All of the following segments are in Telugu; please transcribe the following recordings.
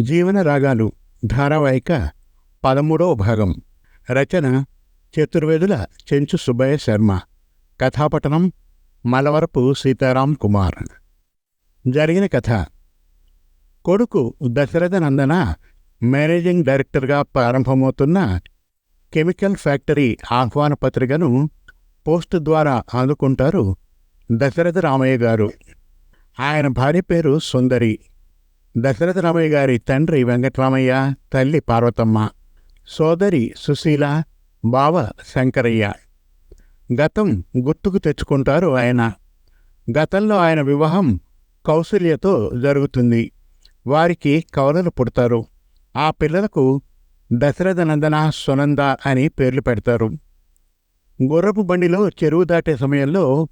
జీవన రాగాలు ధారావాహిక పదమూడవ భాగం. రచన చతుర్వేదుల చెంచు సుబ్బయ్య శర్మ. కథాపటనం మలవరపు సీతారాం కుమార్. జరిగిన కథ. కొడుకు దశరథ నందన మేనేజింగ్ డైరెక్టర్గా ప్రారంభమవుతున్న కెమికల్ ఫ్యాక్టరీ ఆహ్వాన పత్రికను పోస్ట్ ద్వారా అందుకుంటారు దశరథ రామయ్య గారు. ఆయన భార్య పేరు సుందరి. దశరథ రామయ్య గారి తండ్రి వెంకటరామయ్య తల్లి పార్వతమ్మ సోదరి సుశీల బావ శంకరయ్య. గతం గుర్తుకు తెచ్చుకుంటారు ఆయన. గతంలో ఆయన వివాహం కౌశల్యతో జరుగుతుంది. వారికి కవలలు పుడతారు. ఆ పిల్లలకు దశరథ నందన సునంద అని పేర్లు పెడతారు. గుర్రపు బండిలో చెరువు దాటే సమయంలో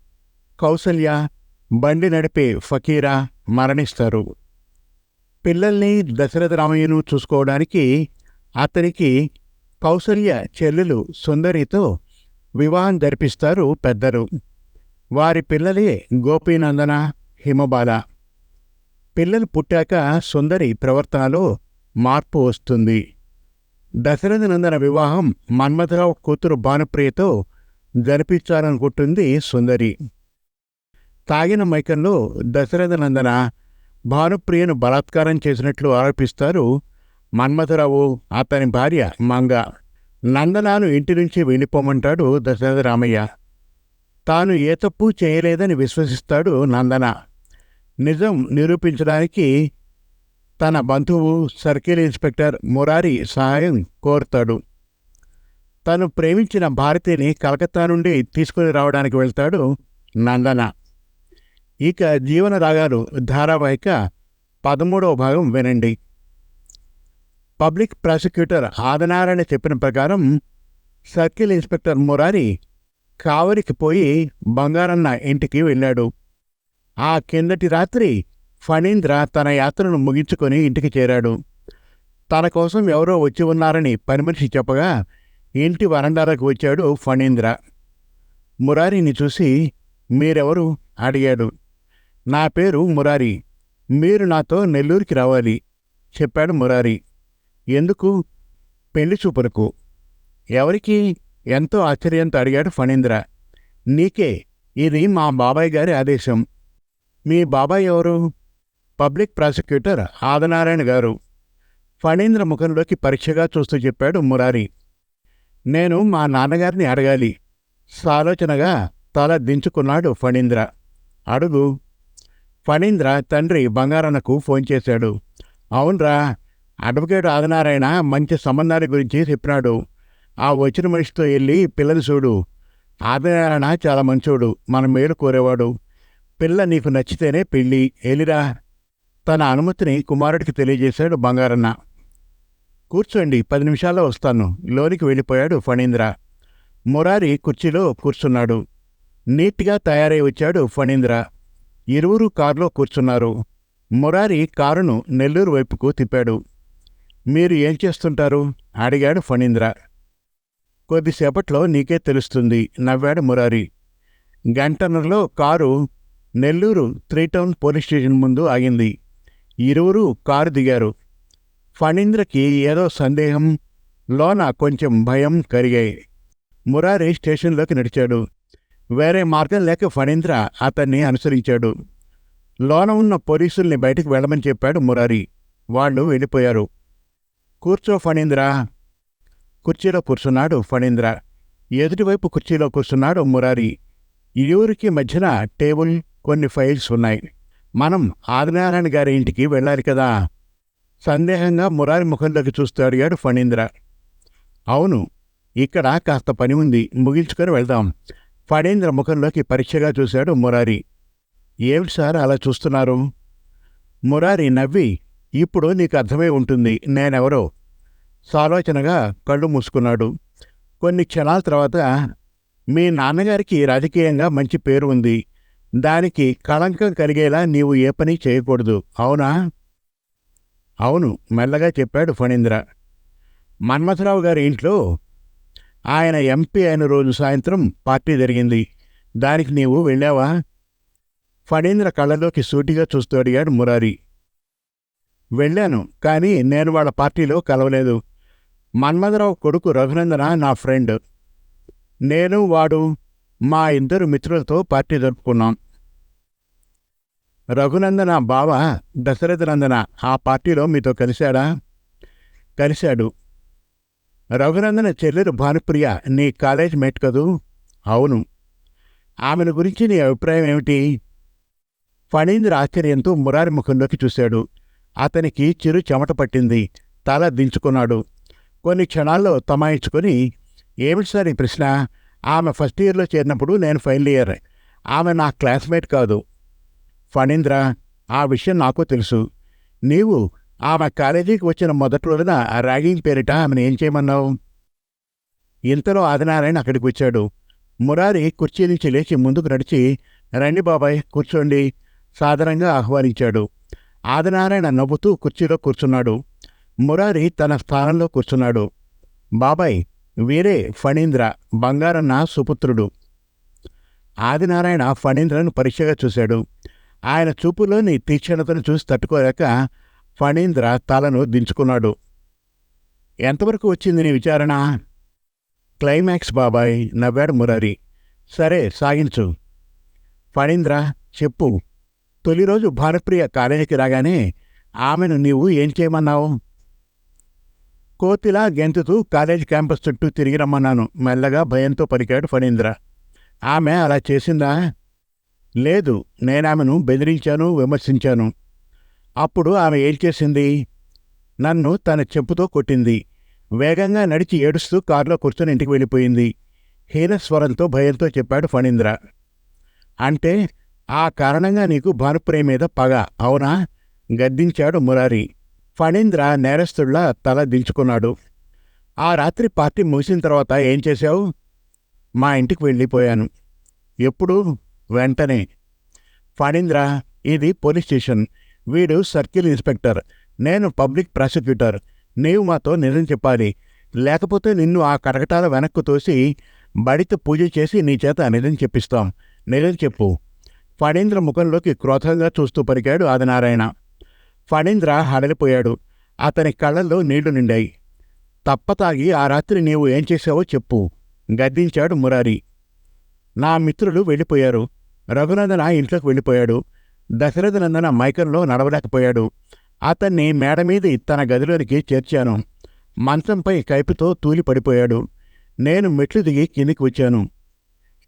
కౌసల్య బండి నడిపే ఫకీరా మరణిస్తారు. పిల్లల్ని దశరథ రామయ్యను చూసుకోవడానికి అతనికి కౌసల్య చెల్లెలు సుందరితో వివాహం జరిపిస్తారు పెద్దలు. వారి పిల్లలే గోపీనందన హిమబాల. పిల్లలు పుట్టాక సుందరి ప్రవర్తనలో మార్పు వస్తుంది. దశరథ నందన వివాహం మన్మథరావు కూతురు భానుప్రియతో జరిపించాలనుకుంటుంది సుందరి. తాగిన మైకంలో దశరథ నందన భానుప్రియను బలాత్కారం చేసినట్లు ఆరోపిస్తారు మన్మథరావు అతని భార్య మంగ. నందనాను ఇంటి నుంచి వెళ్ళిపోమంటాడు దశరథ రామయ్య. తాను ఏ తప్పు చేయలేదని విశ్వసిస్తాడు నందన. నిజం నిరూపించడానికి తన బంధువు సర్కిల్ ఇన్స్పెక్టర్ మురారి సహాయం కోరుతాడు. తను ప్రేమించిన భారతిని కలకత్తా నుండి తీసుకుని రావడానికి వెళ్తాడు నందన. ఇక జీవన రాగాలు ధారావాహిక పదమూడవ భాగం వినండి. పబ్లిక్ ప్రాసిక్యూటర్ ఆదనారాయణ చెప్పిన ప్రకారం సర్కిల్ ఇన్స్పెక్టర్ మురారి కావలికి పోయి బంగారన్న ఇంటికి వెళ్ళాడు. ఆ కిందటి రాత్రి ఫణీంద్ర తన యాత్రను ముగించుకొని ఇంటికి చేరాడు. తన కోసం ఎవరో వచ్చి ఉన్నారని పనిమనిషి చెప్పగా ఇంటి వరండాలకు వచ్చాడు ఫణీంద్ర. మురారిని చూసి మీరెవరు? అడిగాడు. నా పేరు మురారి. మీరు నాతో నెల్లూరికి రావాలి చెప్పాడు మురారి. ఎందుకు? పెళ్ళి చూపులకు. ఎవరికి? ఎంతో ఆశ్చర్యంతో అడిగాడు ఫణీంద్ర. నీకే. ఇది మా బాబాయ్ గారి ఆదేశం. మీ బాబాయ్ ఎవరు? పబ్లిక్ ప్రాసిక్యూటర్ ఆదనారాయణ గారు. ఫణీంద్ర ముఖంలోకి పరీక్షగా చూస్తూ చెప్పాడు మురారి. నేను మా నాన్నగారిని అడగాలి. సాలోచనగా తల దించుకున్నాడు ఫణీంద్ర. అడుగు. ఫణీంద్ర తండ్రి బంగారన్నకు ఫోన్ చేశాడు. అవునరా అడ్వకేట్ ఆదినారాయణ మంచి సంబంధాల గురించి చెప్పినాడు. ఆ వచ్చిన మనిషితో వెళ్ళి పిల్లని చూడు. ఆదినారాయణ చాలా మంచోడు మన మేలు కోరేవాడు. పిల్ల నీకు నచ్చితేనే పెళ్ళి ఎలిరా తన అనుమతిని కుమారుడికి తెలియజేశాడు బంగారన్న. కూర్చోండి పది నిమిషాల్లో వస్తాను. లోనికి వెళ్ళిపోయాడు ఫణీంద్ర. మురారి కుర్చీలో కూర్చున్నాడు. నీట్గా తయారై వచ్చాడు ఫణీంద్ర. ఇరువురు కారులో కూర్చున్నారు. మురారి కారును నెల్లూరు వైపుకు తిప్పాడు. మీరు ఏం చేస్తుంటారు? అడిగాడు ఫణీంద్ర. కొద్దిసేపట్లో నీకే తెలుస్తుంది నవ్వాడు Murari. గంటన్నరలో car Nellore three town police station ముందు ఆగింది. ఇరువురు కారు దిగారు. ఫణీంద్రకి ఏదో సందేహం లోన కొంచెం భయం కరిగాయి. మురారి స్టేషన్లోకి నడిచాడు. వేరే మార్గం లేక ఫణీంద్ర అతన్ని అనుసరించాడు. లోన ఉన్న పోలీసుల్ని బయటికి వెళ్ళమని చెప్పాడు మురారి. వాళ్ళు వెళ్ళిపోయారు. కూర్చో ఫణీంద్ర. కుర్చీలో కూర్చున్నాడు ఫణీంద్ర. ఎదుటివైపు కుర్చీలో కూర్చున్నాడు మురారి. ఇరువురికి మధ్యన టేబుల్ కొన్ని ఫైల్స్ ఉన్నాయి. మనం ఆదినారాయణ గారి ఇంటికి వెళ్ళాలి కదా. సందేహంగా మురారి ముఖంలోకి చూస్తూ అడిగాడు ఫణీంద్ర. అవును ఇక్కడ కాస్త పని ఉంది. ముగించుకొని వెళ్దాం. ఫణీంద్ర ముఖంలోకి పరీక్షగా చూశాడు మురారి. ఏమిటి సార్ అలా చూస్తున్నారు? మురారి నవ్వి ఇప్పుడు నీకు అర్థమై ఉంటుంది నేనెవరో. సాలోచనగా కళ్ళు మూసుకున్నాడు. కొన్ని క్షణాల తర్వాత మీ నాన్నగారికి రాజకీయంగా మంచి పేరు ఉంది. దానికి కళంకం కలిగేలా నీవు ఏ పని చేయకూడదు అవునా? అవును మెల్లగా చెప్పాడు ఫణీంద్ర. మన్మథరావు గారి ఇంట్లో ఆయన ఎంపీ అయిన రోజు సాయంత్రం పార్టీ జరిగింది. దానికి నీవు వెళ్ళావా? ఫణీంద్ర కళ్ళలోకి సూటిగా చూస్తూ అడిగాడు మురారి. వెళ్ళాను కానీ నేను వాళ్ళ పార్టీలో కలవలేదు. మన్మథరావు కొడుకు రఘునందన నా ఫ్రెండ్. నేను వాడు మా ఇద్దరు మిత్రులతో పార్టీ జరుపుకున్నాం. రఘునందన బావ దశరథనందన ఆ పార్టీలో మీతో కలిశాడా? కలిశాడు. రఘునందన చెల్లెలు భానుప్రియ నీ కాలేజ్ మేట్ కదూ? అవును. ఆమెను గురించి నీ అభిప్రాయం ఏమిటి? ఫణీంద్ర ఆశ్చర్యంతో మురారి ముఖంలోకి చూశాడు. అతనికి చిరు చెమట పట్టింది. తల దించుకున్నాడు. కొన్ని క్షణాల్లో తమాయించుకొని ఏమిటి సార్ ఈ ప్రశ్న? ఆమె ఫస్ట్ ఇయర్లో చేరినప్పుడు నేను ఫైనల్ ఇయర్. ఆమె నా క్లాస్మేట్ కాదు. ఫణీంద్ర ఆ విషయం నాకు తెలుసు. నీవు ఆమె కాలేజీకి వచ్చిన మొదటి రోజున ఆ ర్యాగింగ్ పేరిట ఆమెను ఏం చేయమన్నావు? ఇంతలో ఆదినారాయణ అక్కడికి వచ్చాడు. మురారి కుర్చీ నుంచి లేచి ముందుకు నడిచి రండి బాబాయ్ కూర్చోండి సాధారణంగా ఆహ్వానించాడు. ఆదినారాయణ నవ్వుతూ కుర్చీలో కూర్చున్నాడు. మురారి తన స్థానంలో కూర్చున్నాడు. బాబాయ్ వీరే ఫణీంద్ర బంగారన్న సుపుత్రుడు. ఆదినారాయణ ఫణీంద్రను పరీక్షగా చూశాడు. ఆయన చూపులోని తీక్షణతను చూసి తట్టుకోలేక ఫణీంద్ర తలను దించుకున్నాడు. ఎంతవరకు వచ్చింది నీ విచారణ? క్లైమాక్స్ బాబాయ్ నవ్వాడు మురారి. సరే సాగించు. ఫణీంద్ర చెప్పు. తొలి రోజు భానుప్రియ కాలేజీకి రాగానే ఆమెను నీవు ఏం చేయమన్నావు? కోతిలా గెంతుతూ కాలేజ్ క్యాంపస్ చుట్టూ తిరిగి రమ్మన్నాను. మెల్లగా భయంతో పలికాడు ఫణీంద్ర. ఆమె అలా చేసిందా? లేదు. నేనామెను బెదిరించాను విమర్శించాను. అప్పుడు ఆమె ఏం చేసింది నన్ను తన చెప్పుతో కొట్టింది. వేగంగా నడిచి ఏడుస్తూ కారులో కూర్చొని ఇంటికి వెళ్ళిపోయింది. హీనస్వరంతో భయంతో చెప్పాడు ఫణీంద్ర. అంటే ఆ కారణంగా నీకు భానుప్రియ మీద పగ అవునా? గద్దించాడు మురారి. ఫణీంద్ర నేరస్తుళ్ళా తల దించుకున్నాడు. ఆ రాత్రి పార్టీ ముగిసిన తర్వాత ఏం చేశావు? మా ఇంటికి వెళ్ళిపోయాను. ఎప్పుడు? వెంటనే. ఫణీంద్ర ఇది పోలీస్ స్టేషన్. వీడు సర్కిల్ ఇన్స్పెక్టర్. నేను పబ్లిక్ ప్రాసిక్యూటర్. నీవు మాతో నిజం చెప్పాలి. లేకపోతే నిన్ను ఆ కటకటాల వెనక్కు తోసి బడిత పూజ చేసి నీ చేత నిజం చెప్పిస్తాం. నిజం చెప్పు. ఫణీంద్ర ముఖంలోకి క్రోధంగా చూస్తూ పలికాడు ఆదినారాయణ. ఫణీంద్ర హడలిపోయాడు. అతని కళ్ళల్లో నీళ్ళు నిండాయి. తప్పతాగి ఆ రాత్రి నీవు ఏం చేశావో చెప్పు. గద్దించాడు మురారి. నా మిత్రులు వెళ్ళిపోయారు. రఘునందన ఇంట్లోకి వెళ్ళిపోయాడు. దశరథనందన మైకంలో నడవలేకపోయాడు. అతన్ని మేడ మీద తన గదిలోనికి చేర్చాను. మంచంపై కైపుతో తూలి పడిపోయాడు. నేను మెట్లు దిగి కిందికి వచ్చాను.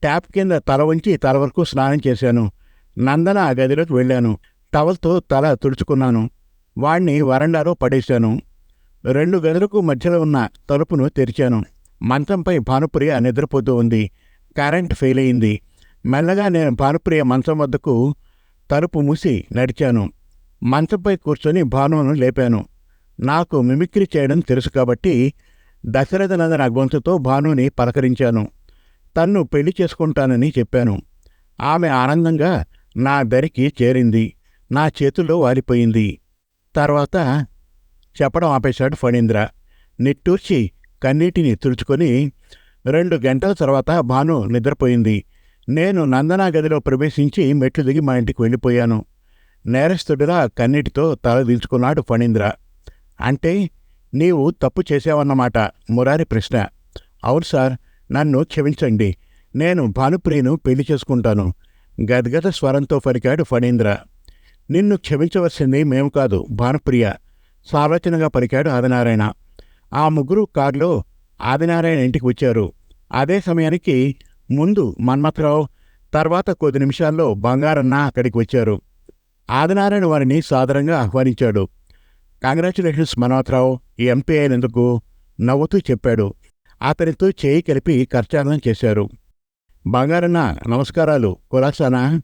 ట్యాప్ కింద తల ఉంచి తల వరకు స్నానం చేశాను. నందన ఆ గదిలోకి వెళ్ళాను. టవల్తో తల తుడుచుకున్నాను. వాణ్ణి వరండాలో పడేశాను. రెండు గదులకు మధ్యలో ఉన్న తలుపును తెరిచాను. మంచంపై భానుప్రియ నిద్రపోతూ ఉంది. కరెంట్ ఫెయిల్ అయింది. మెల్లగా నేను భానుప్రియ మంచం వద్దకు తలుపు మూసి నడిచాను. మంచంపై కూర్చొని భానును లేపాను. నాకు మిమిక్రీ చేయడం తెలుసు కాబట్టి దశరథనందన గొంతుతో భానుని పలకరించాను. తన్ను పెళ్ళి చేసుకుంటానని చెప్పాను. ఆమె ఆనందంగా నా దరికి చేరింది. నా చేతుల్లో వాలిపోయింది. తర్వాత చెప్పడం ఆపేశాడు ఫణీంద్ర. నిట్టూర్చి కన్నీటిని తుడుచుకొని రెండు గంటల తర్వాత భాను నిద్రపోయింది. నేను నందనా గదిలో ప్రవేశించి మెట్లు దిగి మా ఇంటికి వెళ్ళిపోయాను. నేరస్తుడిలా కన్నీటితో తల దించుకున్నాడు ఫణీంద్ర. అంటే నీవు తప్పు చేశావన్నమాట మురారి ప్రశ్న. అవును సార్ నన్ను క్షమించండి. నేను భానుప్రియను పెళ్ళి చేసుకుంటాను. గద్గద స్వరంతో పలికాడు ఫణీంద్ర. నిన్ను క్షమించవలసింది మేము కాదు భానుప్రియ. సాలోచనగా పలికాడు ఆదినారాయణ. ఆ ముగ్గురు కారులో ఆదినారాయణ ఇంటికి వచ్చారు. అదే సమయానికి ముందు మన్మథరావు తర్వాత కొద్ది నిమిషాల్లో బంగారన్న అక్కడికి వచ్చారు. ఆదినారాయణ వారిని సాదరంగా ఆహ్వానించాడు. కంగ్రాచులేషన్స్ మన్మథరావు ఎంపీ అయినందుకు నవ్వుతూ చెప్పాడు. అతనితో చేయి కలిపి కర్చాలనం చేశారు. బంగారన్న నమస్కారాలు. కులాసానా?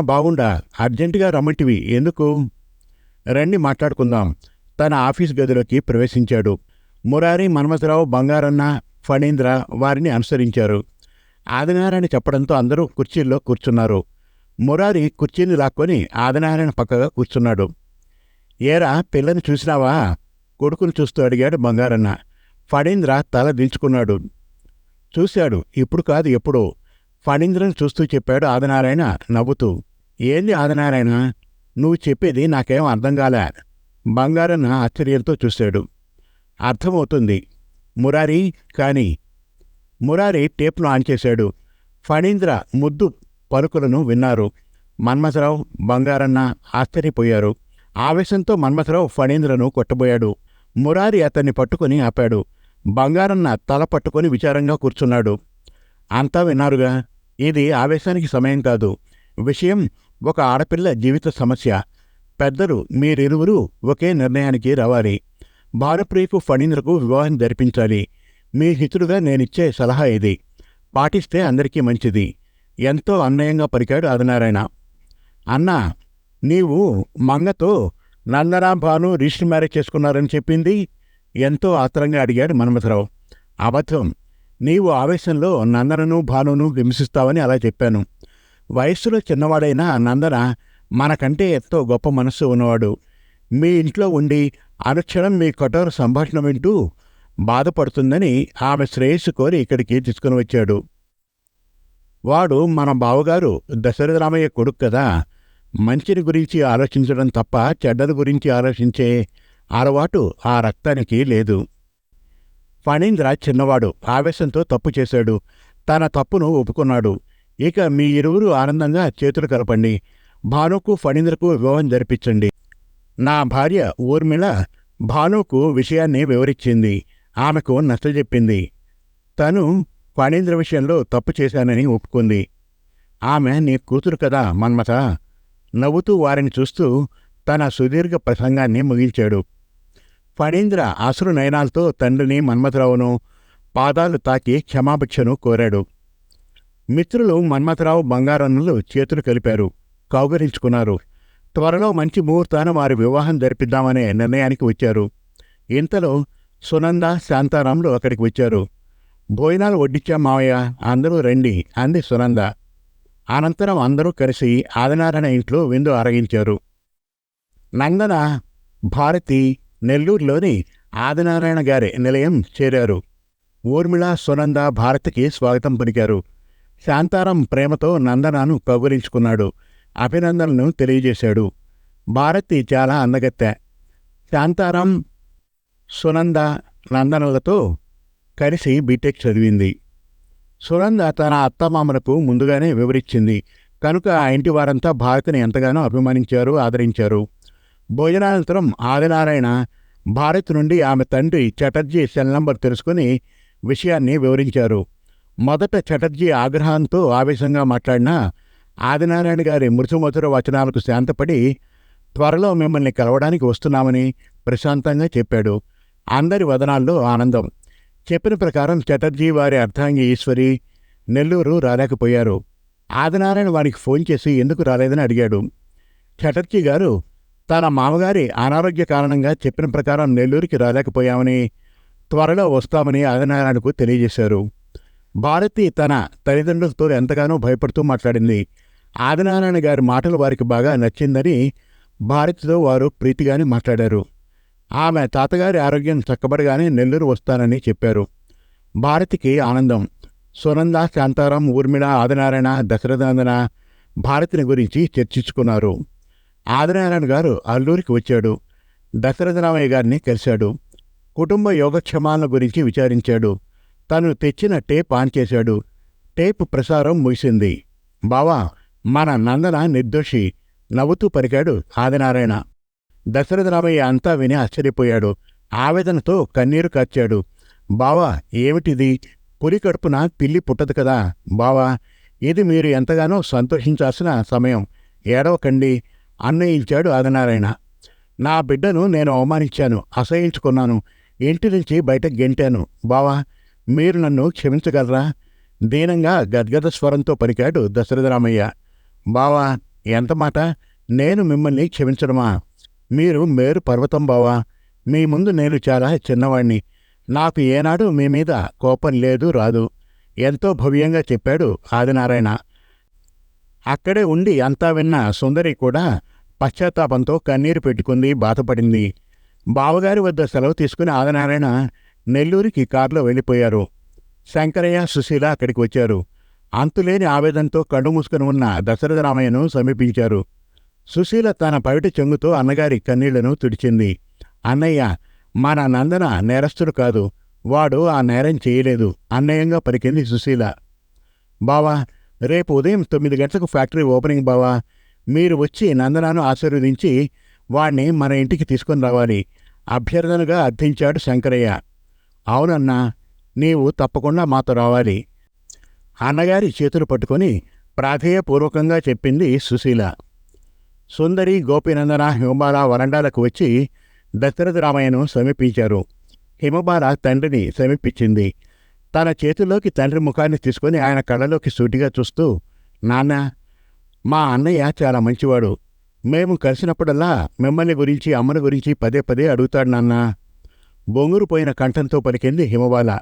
బాగుండా. అర్జెంటుగా రమ్మంటివి. ఎందుకు? రండి మాట్లాడుకుందాం. తన ఆఫీస్ గదిలోకి ప్రవేశించాడు. మురారి మన్మథరావు బంగారన్న ఫణీంద్ర వారిని అనుసరించారు. ఆదినారాయణ చెప్పడంతో అందరూ కుర్చీల్లో కూర్చున్నారు. మురారి కుర్చీని లాక్కొని ఆదినారాయణ పక్కగా కూర్చున్నాడు. ఏరా పిల్లని చూసినావా? కొడుకును చూస్తూ అడిగాడు బంగారన్న. ఫణీంద్ర తల దించుకున్నాడు. చూశాడు ఇప్పుడు కాదు ఎప్పుడు. ఫణీంద్రను చూస్తూ చెప్పాడు ఆదినారాయణ నవ్వుతూ. ఏంది ఆదినారాయణ? నువ్వు చెప్పేది నాకేం అర్థం కాలే. బంగారన్న ఆశ్చర్యంతో చూశాడు. అర్థమవుతుంది. మురారి కానీ మురారి టేప్ను ఆన్ చేశాడు. ఫణీంద్ర ముద్దు పలుకులను విన్నారు. మన్మథరావు బంగారన్న ఆశ్చర్యపోయారు. ఆవేశంతో మన్మథరావు ఫణీంద్రను కొట్టబోయాడు. మురారి అతన్ని పట్టుకుని ఆపాడు. బంగారన్న తల పట్టుకొని విచారంగా కూర్చున్నాడు. అంతా విన్నారుగా? ఇది ఆవేశానికి సమయం కాదు. విషయం ఒక ఆడపిల్ల జీవిత సమస్య. పెద్దలు మీరిరువురు ఒకే నిర్ణయానికి రావాలి. భారప్రియకు ఫణీంద్రకు వివాహం జరిపించాలి. మీ హితుడుగా నేనిచ్చే సలహా ఇది. పాటిస్తే అందరికీ మంచిది. ఎంతో అన్యాయంగా పలికాడు ఆదినారాయణ. అన్నా నీవు మంగతో నందనా భాను రిజిస్టర్ మ్యారేజ్ చేసుకున్నారని చెప్పింది? ఎంతో ఆత్రంగా అడిగాడు మన్మథరావు అబద్ధం. నీవు ఆవేశంలో నందనను భానును హింసిస్తావని అలా చెప్పాను. వయస్సులో చిన్నవాడైన నందన మనకంటే ఎంతో గొప్ప మనస్సు ఉన్నవాడు. మీ ఇంట్లో ఉండి అనుక్షణం మీ కఠోర సంభాషణ వింటూ బాధపడుతుందని ఆమె శ్రేయస్సు కోరి ఇక్కడికి తీసుకుని వచ్చాడు. వాడు మన బావగారు దశరథరామయ్య కొడుకు కదా. మంచిని గురించి ఆలోచించడం తప్ప చెడ్డది గురించి ఆలోచించే అలవాటు ఆ రక్తానికి లేదు. ఫణీంద్ర చిన్నవాడు ఆవేశంతో తప్పు చేశాడు. తన తప్పును ఒప్పుకున్నాడు. ఇక మీ ఇరువురు ఆనందంగా చేతులు కలపండి. భానుకు ఫణీంద్రకు వివాహం జరిపించండి. నా భార్య ఊర్మిళ భానుకు విషయాన్ని వివరించింది. ఆమెకు నచ్చజెప్పింది తను ఫణీంద్ర విషయంలో తప్పు చేశానని ఒప్పుకుంది. ఆమె నీ కూతురు కదా మన్మథ. నవ్వుతూ వారిని చూస్తూ తన సుదీర్ఘ ప్రసంగాన్ని ముగించాడు. ఫణీంద్ర అసురు నయనాలతో తండ్రిని మన్మథరావును పాదాలు తాకి క్షమాభిక్షను కోరాడు. మిత్రులు మన్మథరావు బంగారన్నులు చేతులు కలిపారు. కౌగరించుకున్నారు త్వరలో మంచి ముహూర్తాన వారి వివాహం జరిపిద్దామనే నిర్ణయానికి వచ్చారు. ఇంతలో సునంద శాంతారాములు అక్కడికి వచ్చారు. భోజనాలు వడ్డించాం మావయ్య అందరూ రండి అంది సునంద. అనంతరం అందరూ కలిసి ఆదినారాయణ ఇంట్లో విందు ఆరగించారు. నందన భారతి నెల్లూరులోని ఆదినారాయణ గారి నిలయం చేరారు. ఊర్మిళ సునంద భారతికి స్వాగతం పలికారు. శాంతారాం ప్రేమతో నందనను కౌగులించుకున్నాడు. అభినందనలను తెలియజేశాడు. భారతి చాలా అందగత్తె. శాంతారాం సునంద నందనలతో కలిసి బీటెక్ చదివింది. సునంద తన అత్తమామలకు ముందుగానే వివరించింది కనుక ఆ ఇంటి వారంతా భారతిని ఎంతగానో అభిమానించారు ఆదరించారు. భోజనానంతరం ఆదినారాయణ భారత్ నుండి ఆమె తండ్రి చటర్జీ సెల్ నంబర్ తెలుసుకుని విషయాన్ని వివరించారు. మొదట చటర్జీ ఆగ్రహంతో ఆవేశంగా మాట్లాడినా ఆదినారాయణ గారి మృతుమధుర వచనాలకు శాంతపడి త్వరలో మిమ్మల్ని కలవడానికి వస్తున్నామని ప్రశాంతంగా చెప్పాడు. అందరి వదనాల్లో ఆనందం. చెప్పిన ప్రకారం చటర్జీ వారి అర్ధాంగి ఈశ్వరి నెల్లూరు రాలేకపోయారు. ఆదినారాయణ వారికి ఫోన్ చేసి ఎందుకు రాలేదని అడిగాడు. చటర్జీ గారు తన మామగారి అనారోగ్య కారణంగా చెప్పిన ప్రకారం నెల్లూరుకి రాలేకపోయామని త్వరలో వస్తామని ఆదినారాయణకు తెలియజేశారు. భారతి తన తల్లిదండ్రులతో ఎంతగానో భయపడుతూ మాట్లాడింది. ఆదినారాయణ గారి మాటలు వారికి బాగా నచ్చిందని భారతితో వారు ప్రీతిగానే మాట్లాడారు. ఆమె తాతగారి ఆరోగ్యం చక్కబడగానే నెల్లూరు వస్తానని చెప్పారు. భారతికి ఆనందం. సునంద శాంతారాం ఊర్మిళ ఆదినారాయణ దశరథాందన భారతిని గురించి చర్చించుకున్నారు. ఆదినారాయణ గారు అల్లూరికి వచ్చాడు. దశరథరామయ్య గారిని కలిశాడు. కుటుంబ యోగక్షమాల గురించి విచారించాడు. తను తెచ్చిన టేప్ ఆన్ చేశాడు. టేప్ ప్రసారం ముగిసింది. బావా మన నందన నిర్దోషి నవ్వుతూ పరికాడు ఆదినారాయణ. దశరథరామయ్య అంతా విని ఆశ్చర్యపోయాడు. ఆవేదనతో కన్నీరు కార్చాడు. బావా ఏమిటిది? పులి కడుపున పిల్లి పుట్టదు కదా. బావా ఇది మీరు ఎంతగానో సంతోషించాల్సిన సమయం. ఏడవకండి. అన్నయించాడు ఆదినారాయణ. నా బిడ్డను నేను అవమానించాను. అసహించుకున్నాను. ఇంటి నుంచి బయట గెంటాను. బావా మీరు నన్ను క్షమించగలరా? దీనంగా గద్గద స్వరంతో పలికాడు దశరథరామయ్య బావా ఎంత మాట? నేను మిమ్మల్ని క్షమించడమా? మీరు మేరు పర్వతం బావా. మీ ముందు నేను చాలా చిన్నవాణ్ణి. నాకు ఏనాడు మీ మీద కోపం లేదు రాదు. ఎంతో భవ్యంగా చెప్పాడు ఆదినారాయణ. అక్కడే ఉండి అంతా విన్న సుందరి కూడా పశ్చాత్తాపంతో కన్నీరు పెట్టుకుంది బాధపడింది. బావగారి వద్ద సెలవు తీసుకుని ఆదినారాయణ నెల్లూరికి కారులో వెళ్ళిపోయారు. శంకరయ్య సుశీల అక్కడికి వచ్చారు. అంతులేని ఆవేదనతో కళ్ళు మూసుకుని ఉన్న దశరథరామయ్యను సమీపించారు. సుశీల తన పవిటి చెంగుతో అన్నగారి కన్నీళ్ళను తుడిచింది. అన్నయ్య మన నందన నేరస్తుడు కాదు. వాడు ఆ నేరం చేయలేదు. అన్నయంగా పలికింది సుశీల. బావా రేపు ఉదయం తొమ్మిది గంటలకు ఫ్యాక్టరీ ఓపెనింగ్ బావా. మీరు వచ్చి నందనాను ఆశీర్వదించి వాణ్ణి మన ఇంటికి తీసుకొని రావాలి. అభ్యర్థనగా అర్థించాడు శంకరయ్య. అవునన్నా నీవు తప్పకుండా మాతో రావాలి. అన్నగారి చేతులు పట్టుకొని ప్రాధేయపూర్వకంగా చెప్పింది సుశీల. సుందరి గోపినందన హిమబాల వరండాలకు వచ్చి దశరథ రామయ్యను సమీపించారు. హిమబాల తండ్రిని సమీపించింది. తన చేతిలోకి తండ్రి ముఖాన్ని తీసుకొని ఆయన కళ్ళలోకి సూటిగా చూస్తూ నాన్న మా అన్నయ్య చాలా మంచివాడు. మేము కలిసినప్పుడల్లా మిమ్మల్ని గురించి అమ్మని గురించి పదే పదే అడుగుతాడు నాన్న. బొంగురు పోయిన కంఠంతో పలికింది హిమబాల.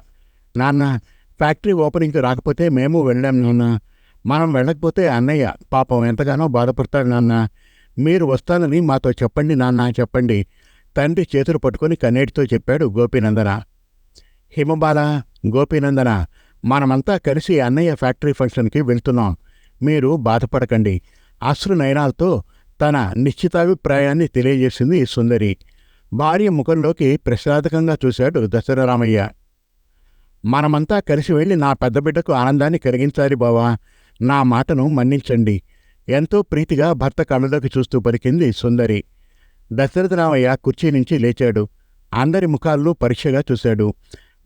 నాన్న ఫ్యాక్టరీ ఓపెనింగ్కి రాకపోతే మేము వెళ్ళాం నాన్న. మనం వెళ్ళకపోతే అన్నయ్య పాపం ఎంతగానో బాధపడతాడు నాన్న. మీరు వస్తానని మాతో చెప్పండి నాన్న చెప్పండి. తండ్రి చేతులు పట్టుకొని కన్నేటితో చెప్పాడు గోపీనందన. హిమబాల గోపీనందన మనమంతా కలిసి అన్నయ్య ఫ్యాక్టరీ ఫంక్షన్కి వెళ్తున్నాం. మీరు బాధపడకండి. అశ్రునయనాలతో తన నిశ్చితాభిప్రాయాన్ని తెలియజేసింది సుందరి. భార్య ముఖంలోకి ప్రసాదకంగా చూశాడు దశరరామయ్య మనమంతా కలిసి వెళ్ళి నా పెద్ద బిడ్డకు ఆనందాన్ని కలిగించాలి బావా. నా మాటను మన్నించండి. ఎంతో ప్రీతిగా భర్త కళ్ళలోకి చూస్తూ పలికింది సుందరి. దశరథరామయ్య కుర్చీ నుంచి లేచాడు. అందరి ముఖాల్లో పరీక్షగా చూశాడు.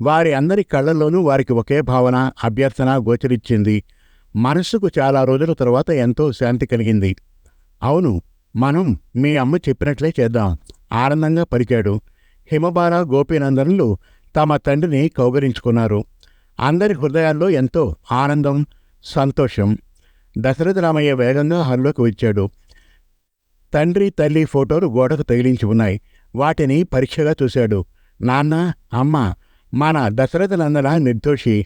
వారి అందరి కళ్ళల్లోనూ వారికి ఒకే భావన అభ్యర్థన గోచరించింది మనస్సుకు చాలా రోజుల తరువాత ఎంతో శాంతి కలిగింది. అవును మనం మీ అమ్మ చెప్పినట్లే చేద్దాం. ఆనందంగా పలికాడు. హిమబాల గోపీనందనులు తమ తండ్రిని కౌగరించుకున్నారు అందరి హృదయాల్లో ఎంతో ఆనందం సంతోషం. దశరథ రామయ్య వేగంగా హాల్లోకి వచ్చాడు. తండ్రి తల్లి ఫోటోలు గోడకు తగిలించి ఉన్నాయి. వాటిని పరీక్షగా చూశాడు. నాన్న అమ్మ మన దశరథ నందన నిర్దోషి.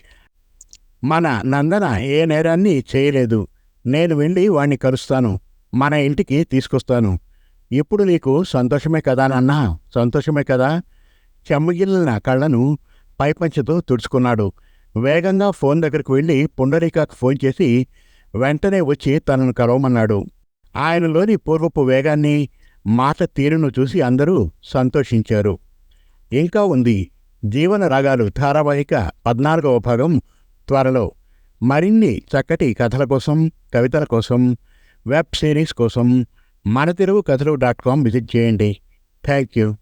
మన నందన ఏ నేరాన్ని చేయలేదు. నేను వెళ్ళి వాణ్ణి కలుస్తాను మన ఇంటికి తీసుకొస్తాను. ఇప్పుడు నీకు సంతోషమే కదా నాన్న? సంతోషమే కదా? చెమ్మగిలిన కళ్ళను పైపంచతో తుడుచుకున్నాడు. వేగంగా ఫోన్ దగ్గరకు వెళ్ళి పుండరీకాకు ఫోన్ చేసి వెంటనే వచ్చి తనను కలవమన్నాడు. ఆయనలోని పూర్వపు వేగాన్ని మాట తీరును చూసి అందరూ సంతోషించారు. ఇంకా ఉంది. జీవన రాగాలు ధారావాహిక పద్నాలుగవ భాగం త్వరలో. మరిన్ని చక్కటి కథల కోసం కవితల కోసం వెబ్ సిరీస్ కోసం మన తెలుగు కథలు డాట్ కామ్ విజిట్ చేయండి. Thank you